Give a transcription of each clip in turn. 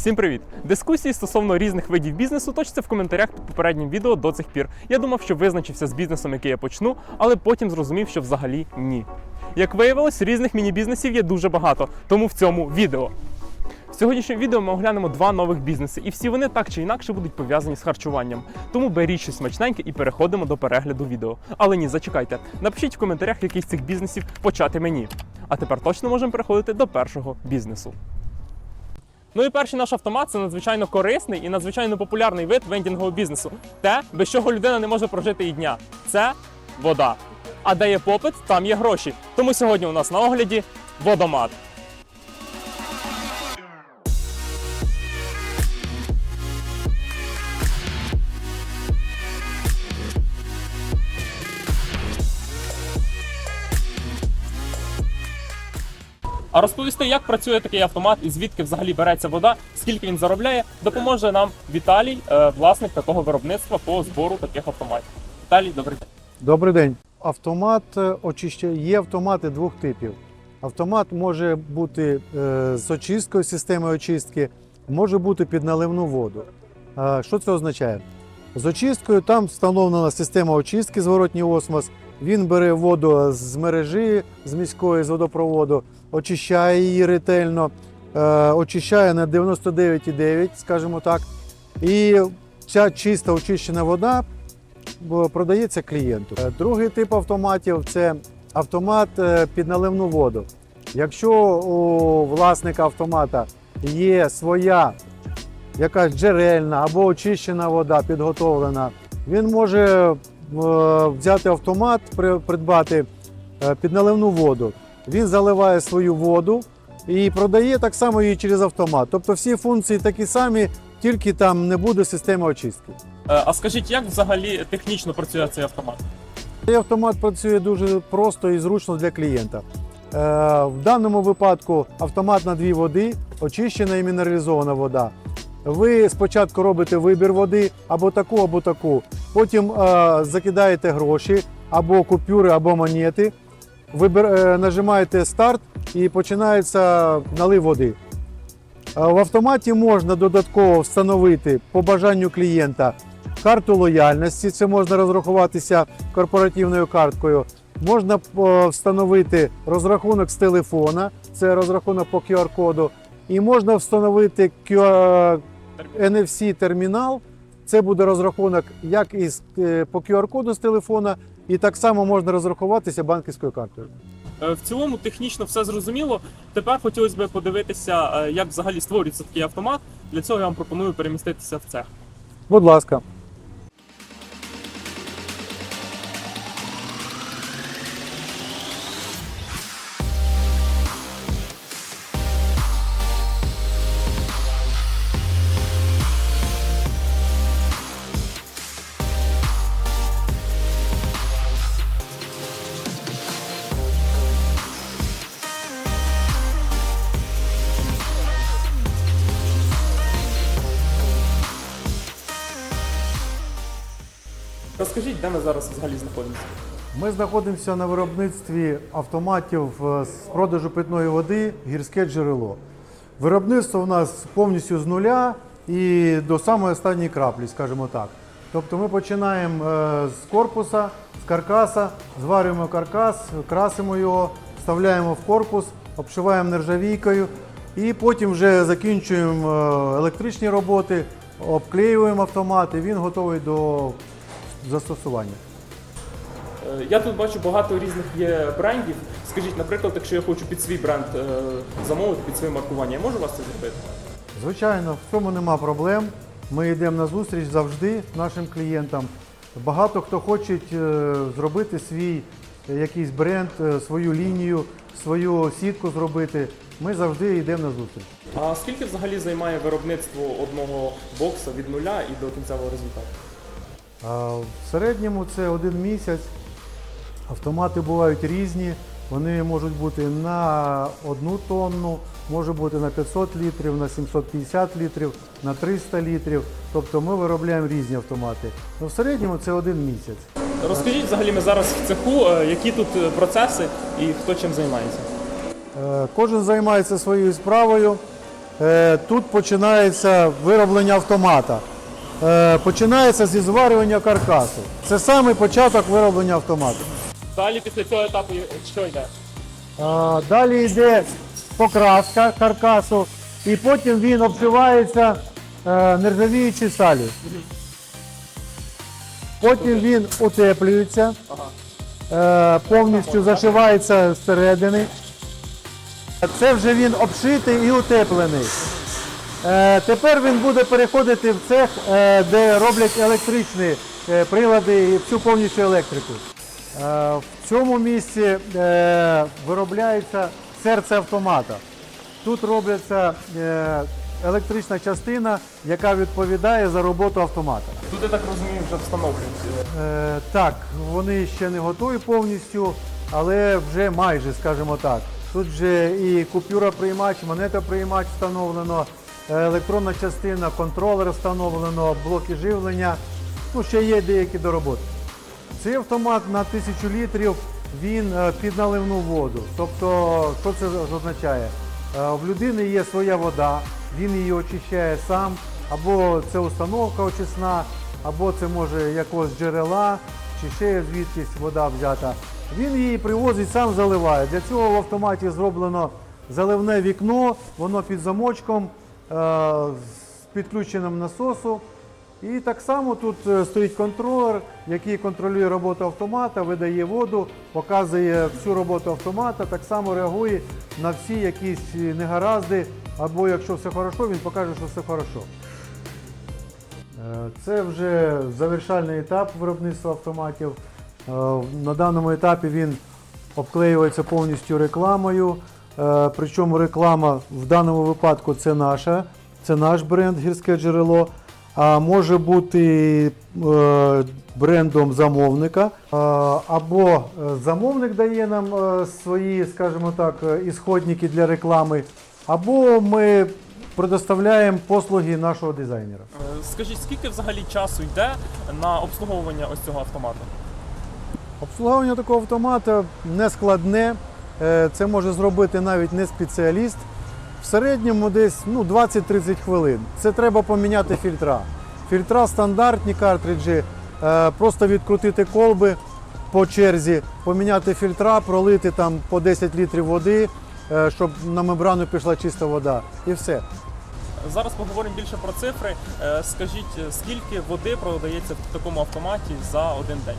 Всім привіт! Дискусії стосовно різних видів бізнесу точаться в коментарях під попереднім відео до цих пір. Я думав, що визначився з бізнесом, який я почну, але потім зрозумів, що взагалі ні. Як виявилось, різних міні-бізнесів є дуже багато, тому в цьому відео. В сьогоднішньому відео ми оглянемо два нових бізнеси, і всі вони так чи інакше будуть пов'язані з харчуванням. Тому беріть щось смачненьке і переходимо до перегляду відео. Але ні, зачекайте, напишіть в коментарях, який з цих бізнесів почати мені. А тепер точно можемо переходити до першого бізнесу. Ну і перший наш автомат це надзвичайно корисний і надзвичайно популярний вид вендінгового бізнесу. Те, без чого людина не може прожити і дня. Це вода. А де є попит, там є гроші. Тому сьогодні у нас на огляді водомат. А розповісти, як працює такий автомат і звідки взагалі береться вода, скільки він заробляє, допоможе нам Віталій, е, власник такого виробництва по збору таких автоматів. Віталій, добрий день. Добрий день. Автомат е, очищає. Є автомати двох типів. Автомат може бути е, з очисткою, системою очистки, може бути під наливну воду. Що це означає? З очисткою там встановлена система очистки, зворотній осмос. Він бере воду з мережі, з міської, з водопроводу, очищає її ретельно, е, очищає на 99,9, скажімо так. І ця чиста очищена вода продається клієнту. Е, Другий тип автоматів це автомат е, під наливну воду. Якщо у власника автомата є своя якась джерельна або очищена вода підготовлена, він може взяти автомат, при- придбати під наливну воду. Він заливає свою воду і продає так само її через автомат. Тобто всі функції такі самі, тільки там не буде системи очистки. Е, А скажіть, як взагалі технічно працює цей автомат? Цей автомат працює дуже просто і зручно для клієнта. Е, В даному випадку автомат на дві води, очищена і мінералізована вода. Ви спочатку робите вибір води або таку, або таку. Потім е, закидаєте гроші або купюри, або монети. Вибір, е, нажимаєте старт і починається налив води. Е, В автоматі можна додатково встановити по бажанню клієнта карту лояльності. Це можна розрахуватися корпоративною карткою. Можна е, встановити розрахунок з телефона, це розрахунок по QR-коду. І можна встановити QR, NFC термінал. Це буде розрахунок як із по QR-коду з телефона, і так само можна розрахуватися банківською картою. Е, В цілому технічно все зрозуміло. Тепер хотілося б подивитися, е, як взагалі створюється такий автомат. Для цього я вам пропоную переміститися в цех. Будь ласка. Розкажіть, де ми зараз взагалі знаходимося? Ми знаходимося на виробництві автоматів е, з продажу питної води гірське джерело. Виробництво у нас повністю з нуля і до самої останньої краплі, скажімо так. Тобто ми починаємо е, з корпуса, з каркаса, зварюємо каркас, красимо його, вставляємо в корпус, обшиваємо нержавійкою і потім вже закінчуємо е, електричні роботи, обклеюємо автомат і він готовий до застосування. Е, Я тут бачу багато різних є брендів. Скажіть, наприклад, якщо я хочу під свій бренд е, замовити під своє маркування, я можу вас це зробити? Звичайно, в цьому нема проблем. Ми йдемо на зустріч завжди нашим клієнтам. Багато хто хоче е, зробити свій якийсь бренд, свою лінію, свою сітку зробити. Ми завжди йдемо на зустріч. А скільки взагалі займає виробництво одного бокса від нуля і до кінцевого результату? В середньому це один місяць. Автомати бувають різні. Вони можуть бути на одну тонну, може бути на 500 літрів, на 750 літрів, на 300 літрів. Тобто ми виробляємо різні автомати. Ну, в середньому це один місяць. Розкажіть взагалі ми зараз в цеху, е, які тут е, процеси і хто чим займається. Е, Кожен займається своєю справою. тут починається вироблення автомата. Е, Починається зі зварювання каркасу. Це саме початок вироблення автомату. Далі після цього етапу що йде? Далі йде покраска каркасу, і потім він обшивається е, нержавіючою сталі. Потім він утеплюється, е, повністю зашивається зсередини. Це вже він обшитий і утеплений. Е, Тепер він буде переходити в цех, е, де роблять електричні е, прилади і всю повністю електрику. В цьому місці виробляється серце автомата. Тут робиться е, електрична частина, яка відповідає за роботу автомата. Тут я так розумію, вже встановлюють. Е, так, вони ще не готові повністю, але вже майже, скажімо так. Тут вже і купюра-приймач, монета-приймач встановлено, е, електронна частина, контролер встановлено, блоки живлення. Ну, ще є деякі дороботи. Цей автомат на 1000 літрів він е, під наливну воду. Тобто, що це означає? Е, В людини є своя вода, він її очищає сам, або це установка очисна, або це може якогось джерела, чи ще звідкись вода взята. Він її привозить, сам заливає. Для цього в автоматі зроблено заливне вікно, воно під замочком, е, з підключенням насосу. І так само тут е, стоїть контролер, який контролює роботу автомата, видає воду, показує всю роботу автомата, так само реагує на всі якісь е, негаразди, або якщо все хорошо, він покаже, що все хорошо. Е, Це вже завершальний етап виробництва автоматів. Е, На даному етапі він обклеюється повністю рекламою. Е, Причому реклама в даному випадку це наша, це наш бренд гірське джерело. А може бути е, брендом замовника, Е, або замовник дає нам свої, скажімо так, ісходники для реклами, або ми предоставляємо послуги нашого дизайнера. Скажіть, скільки взагалі часу йде на обслуговування ось цього автомату? Обслуговування такого автомата не складне. Е, Це може зробити навіть не спеціаліст. В середньому десь ну, 20-30 хвилин. Це треба поміняти фільтра. Фільтра стандартні картриджі, е, просто відкрутити колби по черзі, поміняти фільтра, пролити там по 10 літрів води, е, щоб на мембрану пішла чиста вода. І все. Зараз поговоримо більше про цифри. Скажіть, скільки води продається в такому автоматі за один день?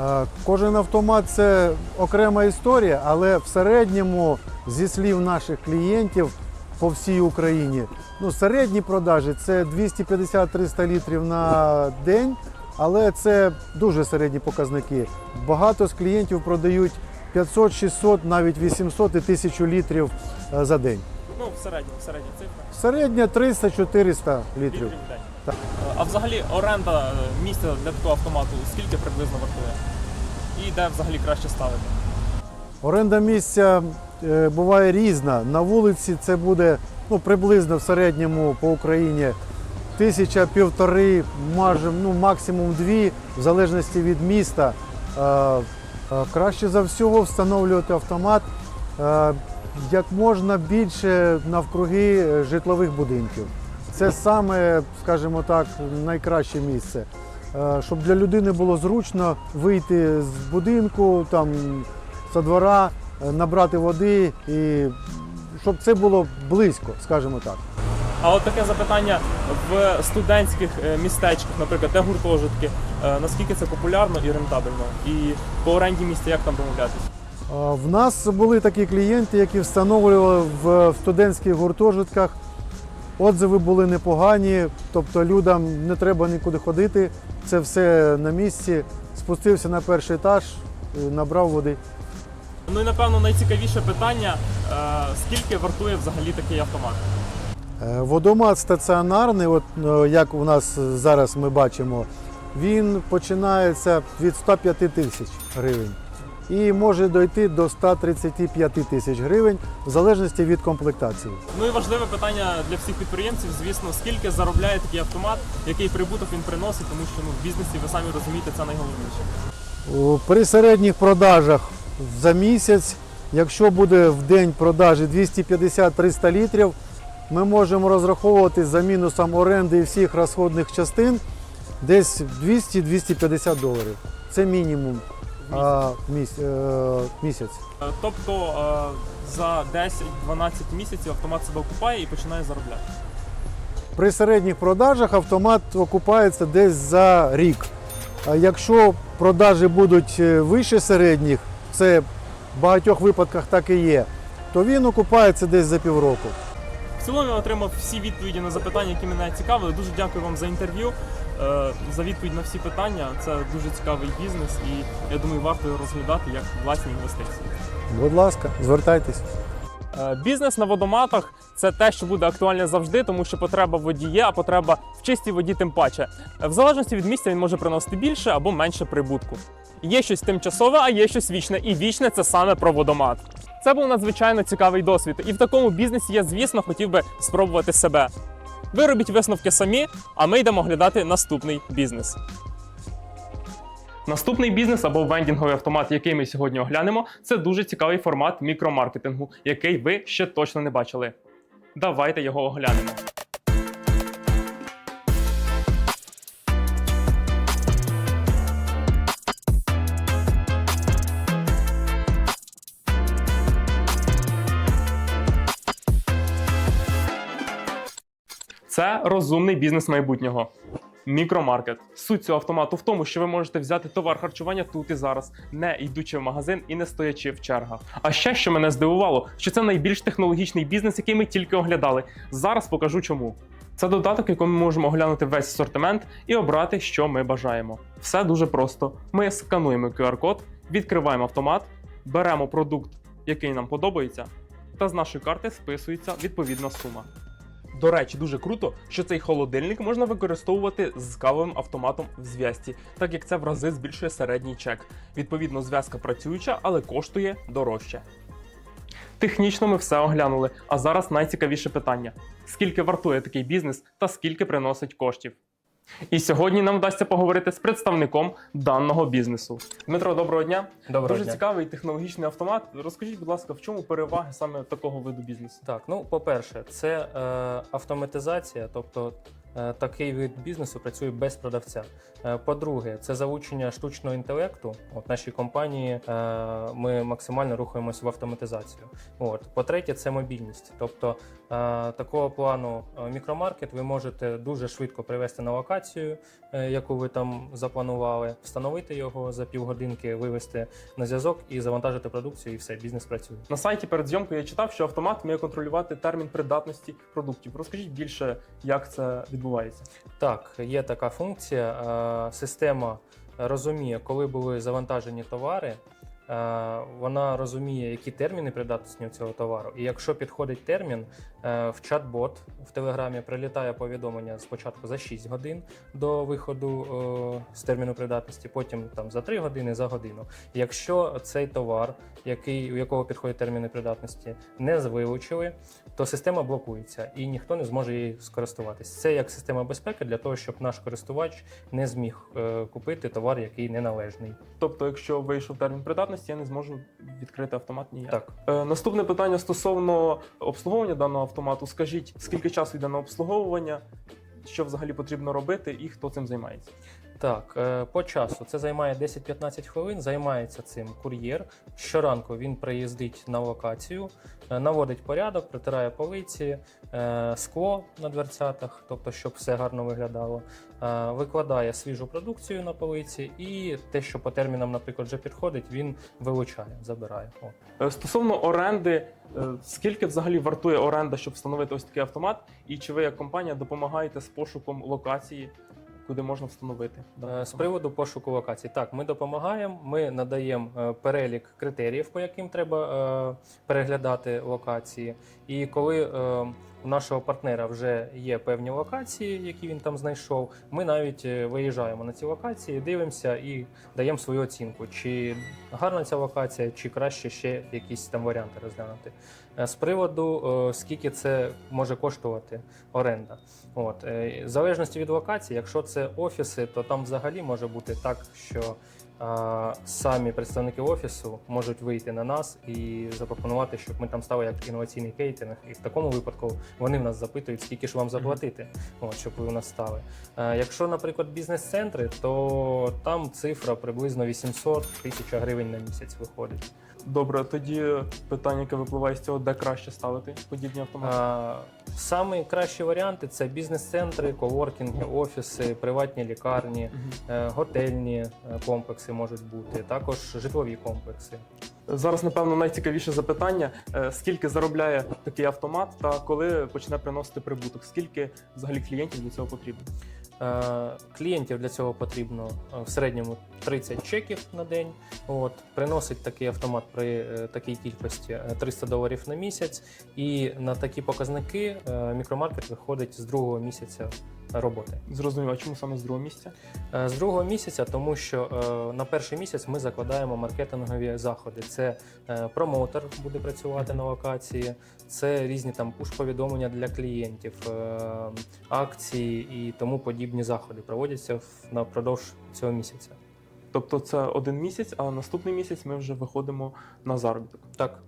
Е, Кожен автомат це окрема історія, але в середньому, зі слів наших клієнтів по всій Україні, ну, середні продажі це 250-300 літрів на день, але це дуже середні показники. Багато з клієнтів продають 500, 600, навіть 800 і 1000 літрів е, за день. Ну, в середньому, середні цифри. Середня 300-400 літрів. Літрів в день. А взагалі оренда місця для такого автомату скільки приблизно вартує? І де взагалі краще ставити? Оренда місця е, буває різна. На вулиці це буде ну, приблизно в середньому по Україні тисяча, півтори, майже, ну, максимум дві, в залежності від міста. Е, е, Краще за всього встановлювати автомат як можна більше навкруги житлових будинків. Це саме, скажімо так, найкраще місце. Е, Щоб для людини було зручно вийти з будинку, там, з двора, е, набрати води і щоб це було близько, скажімо так. А от таке запитання в студентських е, містечках, наприклад, де гуртожитки, наскільки це популярно і рентабельно? І по оренді місця як там домовлятися? В нас були такі клієнти, які встановлювали в студентських гуртожитках. Отзиви були непогані, тобто людям не треба нікуди ходити. Це все на місці. Спустився на перший етаж, набрав води. Ну і напевно найцікавіше питання: е, скільки вартує взагалі такий автомат? Е, Водомат стаціонарний, от е, як у нас зараз ми бачимо, він починається від 105 тисяч гривень і може дойти до 135 тисяч гривень в залежності від комплектації. Ну і важливе питання для всіх підприємців, звісно, скільки заробляє такий автомат, який прибуток він приносить, тому що ну, в бізнесі ви самі розумієте, це найголовніше. При середніх продажах за місяць, якщо буде в день продажі 250-300 літрів, ми можемо розраховувати за мінусом оренди і всіх розходних частин десь 200-250 доларів. Це мінімум місяць. Е, Тобто е, за 10-12 місяців автомат себе окупає і починає заробляти. При середніх продажах автомат окупається десь за рік. Якщо продажі будуть е, вище середніх, це в багатьох випадках так і є, то він окупається десь за півроку. В цілому я отримав всі відповіді на запитання, які мене цікавили. Дуже дякую вам за інтерв'ю, е, за відповідь на всі питання. Це дуже цікавий бізнес, і я думаю, варто його розглядати як власні інвестиції. Будь ласка, звертайтесь. Е, Бізнес на водоматах це те, що буде актуальне завжди, тому що потреба в воді є, а потреба в чистій воді тим паче. Е, В залежності від місця він може приносити більше або менше прибутку. Є щось тимчасове, а є щось вічне, і вічне це саме про водомат. Це був надзвичайно цікавий досвід, і в такому бізнесі я, звісно, хотів би спробувати себе. Ви робіть висновки самі, а ми йдемо оглядати наступний бізнес. Наступний бізнес або вендінговий автомат, який ми сьогодні оглянемо, це дуже цікавий формат мікромаркетингу, який ви ще точно не бачили. Давайте його оглянемо. Це розумний бізнес майбутнього. Мікромаркет. Суть цього автомату в тому, що ви можете взяти товар харчування тут і зараз, не йдучи в магазин і не стоячи в чергах. А ще що мене здивувало, що це найбільш технологічний бізнес, який ми тільки оглядали. Зараз покажу чому. Це додаток, в якому ми можемо оглянути весь асортимент і обрати, що ми бажаємо. Все дуже просто. Ми скануємо QR-код, відкриваємо автомат, беремо продукт, який нам подобається, та з нашої карти списується відповідна сума. До речі, дуже круто, що цей холодильник можна використовувати з кавовим автоматом в зв'язці, так як це в рази збільшує середній чек. Відповідно, зв'язка працююча, але коштує дорожче. Технічно ми все оглянули, а зараз найцікавіше питання: скільки вартує такий бізнес та скільки приносить коштів? І сьогодні нам вдасться поговорити з представником даного бізнесу. Дмитро, доброго дня. Доброго Дуже дня. цікавий технологічний автомат. Розкажіть, будь ласка, в чому переваги саме такого виду бізнесу? Так, ну по-перше, це е, автоматизація, тобто такий вид бізнесу працює без продавця. Е, по-друге, це залучення штучного інтелекту. От нашій компанії е, ми максимально рухаємося в автоматизацію. От по-третє, це мобільність. Тобто е, такого плану е, мікромаркет ви можете дуже швидко привести на локацію, е, яку ви там запланували, встановити його за півгодинки, вивести на зв'язок і завантажити продукцію, і все, бізнес працює. На сайті перед зйомкою я читав, що автомат вміє контролювати термін придатності продуктів. Розкажіть більше, як це відбувається. Так, є така функція. Е, Система розуміє, коли були завантажені товари. е, Вона розуміє, які терміни придатності цього товару. І якщо підходить термін, е, в чат-бот в Телеграмі прилітає повідомлення спочатку за 6 годин до виходу з терміну придатності, потім там за 3 години, за годину. Якщо цей товар, який, у якого підходять терміни придатності, не вилучили, то система блокується і ніхто не зможе її скористуватись. Це як система безпеки для того, щоб наш користувач не зміг е, купити товар, який неналежний. Тобто, якщо вийшов термін придатності, я не зможу відкрити автомат ніяк. Так, Е, наступне питання стосовно обслуговування даного автомату. Скажіть, скільки часу йде на обслуговування, що взагалі потрібно робити, і хто цим займається? Так е, по часу це займає 10-15 хвилин. Займається цим кур'єр. Щоранку він приїздить на локацію, е, наводить порядок, притирає полиці, е, скло на дверцятах, тобто щоб все гарно виглядало. Викладає свіжу продукцію на полиці, і те, що по термінам, наприклад, вже підходить, він вилучає, забирає. Е, Стосовно оренди, скільки взагалі вартує оренда, щоб встановити ось такий автомат? І чи ви як компанія допомагаєте з пошуком локації, куди можна встановити? Е, З приводу пошуку локацій, так, ми допомагаємо. Ми надаємо е, перелік критеріїв, по яким треба е, переглядати локації. І коли е, у нашого партнера вже є певні локації, які він там знайшов, ми навіть е, виїжджаємо на ці локації, дивимося і даємо свою оцінку, чи гарна ця локація, чи краще ще якісь там варіанти розглянути. Е, З приводу, скільки це може коштувати оренда. От, в залежності від локації, якщо це офіси, то там взагалі може бути так, що самі представники офісу можуть вийти на нас і запропонувати, щоб ми там стали як інноваційний кейтинг. І в такому випадку вони в нас запитують, скільки ж вам заплатити, от, щоб ви у нас стали. Е, Якщо, наприклад, бізнес-центри, то там цифра приблизно 800 тисяч гривень на місяць виходить. Добре, тоді питання, яке випливає з цього, де краще ставити подібні автомати? А, Самі кращі варіанти це бізнес-центри, коворкінги, офіси, приватні лікарні, е, готельні е, комплекси можуть бути, також житлові комплекси. Зараз, напевно, найцікавіше запитання: Е, скільки заробляє такий автомат та коли почне приносити прибуток? Скільки взагалі клієнтів для цього потрібно? Е, Клієнтів для цього потрібно е, в середньому 30 чеків на день. От приносить такий автомат при такій кількості е, 300 доларів на місяць. І на такі показники мікромаркет виходить з другого місяця роботи. Зрозуміло, а чому саме з другого місця? Е, З другого місяця, тому що е, на перший місяць ми закладаємо маркетингові заходи. Це е, промоутер буде працювати на локації, це різні там пуш-повідомлення для клієнтів, акції і тому подібні заходи проводяться в- напродовж цього місяця. Тобто це один місяць, а наступний місяць ми вже виходимо на заробіток. Так,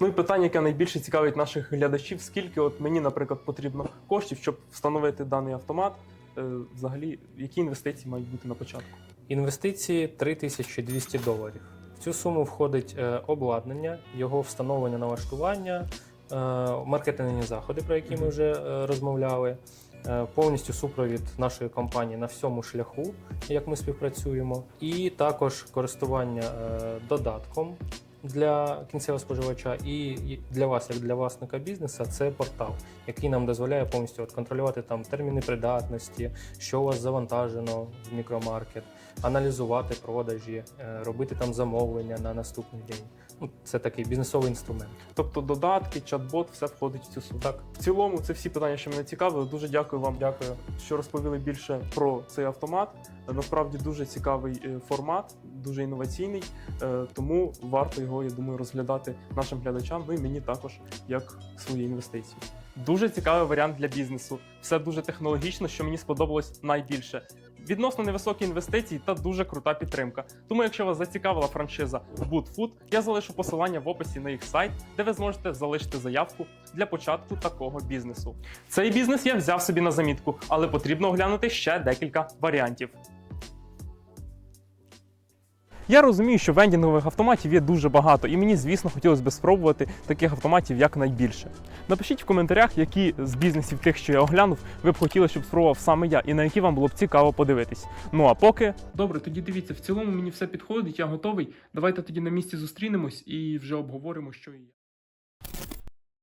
Ну і питання, яке найбільше цікавить наших глядачів: скільки от мені, наприклад, потрібно коштів, щоб встановити даний автомат? Е, Взагалі, які інвестиції мають бути на початку? інвестиції 3200 доларів. В цю суму входить е, обладнання, його встановлення налаштування, е, маркетингові заходи, про які ми вже розмовляли. Повністю супровід нашої компанії на всьому шляху, як ми співпрацюємо, і також користування додатком для кінцевого споживача, і для вас, як для власника бізнесу, це портал, який нам дозволяє повністю от контролювати там терміни придатності, що у вас завантажено в мікромаркет, аналізувати продажі, е, робити там замовлення на наступний день. Ну, це такий бізнесовий інструмент. Тобто додатки, чат-бот, все входить в цю суму. Так, В цілому, це всі питання, що мене цікавили. Дуже дякую вам, дякую. що розповіли більше про цей автомат. Насправді дуже цікавий е, формат, дуже інноваційний, е, тому варто його, я думаю, розглядати нашим глядачам, ну і мені також як свої інвестиції. Дуже цікавий варіант для бізнесу. Все дуже технологічно, що мені сподобалось найбільше. Відносно невисокі інвестиції та дуже крута підтримка. Тому, якщо вас зацікавила франшиза Boot Food, я залишу посилання в описі на їх сайт, де ви зможете залишити заявку для початку такого бізнесу. Цей бізнес я взяв собі на замітку, але потрібно оглянути ще декілька варіантів. Я розумію, що вендінгових автоматів є дуже багато, і мені, звісно, хотілося б спробувати таких автоматів якнайбільше. Напишіть в коментарях, які з бізнесів тих, що я оглянув, ви б хотіли, щоб спробував саме я, і на які вам було б цікаво подивитись. Ну а поки. Добре, тоді дивіться, в цілому мені все підходить, я готовий. Давайте тоді на місці зустрінемось і вже обговоримо, що як.